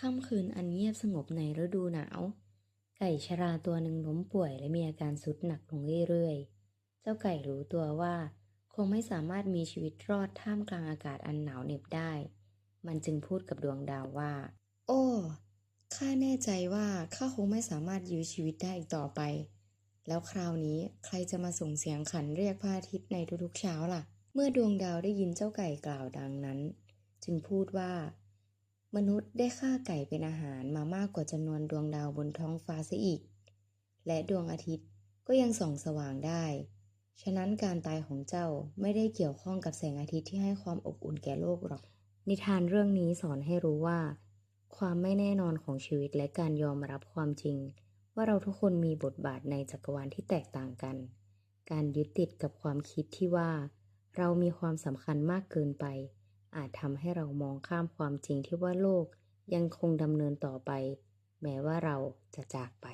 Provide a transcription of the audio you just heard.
ค่ำคืนอันเงียบสงบในฤดูหนาว ไก่ชราตัวหนึ่งล้มป่วยและมีอาการสุดหนักลงเรื่อยๆ เจ้าไก่รู้ตัวว่า คงไม่สามารถมีชีวิตรอดท่ามกลางอากาศอันหนาวเหน็บได้ มันจึงพูดกับดวงดาวว่า โอ้ข้าแน่ใจว่าข้าคงไม่สามารถยื้อชีวิตได้อีกต่อไป แล้วคราวนี้ใครจะมาส่งเสียงขันเรียกพระอาทิตย์ในทุกๆเช้าล่ะ เมื่อดวงดาวได้ยินเจ้าไก่กล่าวดังนั้น จึงพูดว่า มนุษย์ได้ฆ่าไก่เป็นอาหารมามากกว่าจำนวนดวงดาวบนท้องฟ้าเสียอีก และดวงอาทิตย์ก็ยังส่องสว่างได้ ฉะนั้นการตายของเจ้าไม่ได้เกี่ยวข้องกับแสงอาทิตย์ที่ให้ความอบอุ่นแก่โลกหรอก นิทานเรื่องนี้สอนให้รู้ว่า ความไม่แน่นอนของชีวิตและการยอมรับความจริง ว่าเราทุกคนมีบทบาทในจักรวาลที่แตกต่างกัน การยึดติดกับความคิดที่ว่า เรามีความสำคัญมากเกินไป อาจทำให้เรามองข้ามความจริงที่ว่าโลกยังคงดำเนินต่อไป แม้ว่าเราจะจากไป